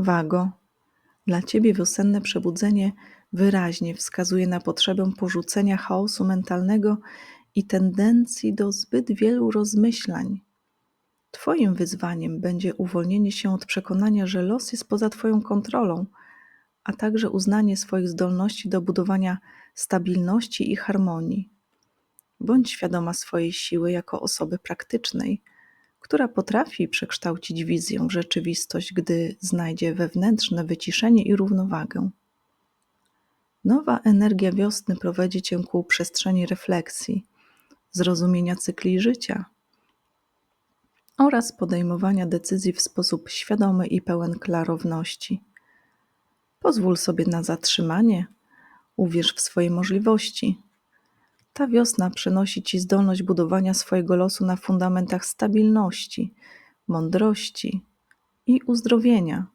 Wago, dla Ciebie wiosenne przebudzenie wyraźnie wskazuje na potrzebę porzucenia chaosu mentalnego i tendencji do zbyt wielu rozmyślań. Twoim wyzwaniem będzie uwolnienie się od przekonania, że los jest poza Twoją kontrolą, a także uznanie swoich zdolności do budowania stabilności i harmonii. Bądź świadoma swojej siły jako osoby praktycznej, która potrafi przekształcić wizję w rzeczywistość, gdy znajdzie wewnętrzne wyciszenie i równowagę. Nowa energia wiosny prowadzi cię ku przestrzeni refleksji, zrozumienia cykli życia oraz podejmowania decyzji w sposób świadomy i pełen klarowności. Pozwól sobie na zatrzymanie, uwierz w swoje możliwości. Ta wiosna przynosi ci zdolność budowania swojego losu na fundamentach stabilności, mądrości i uzdrowienia.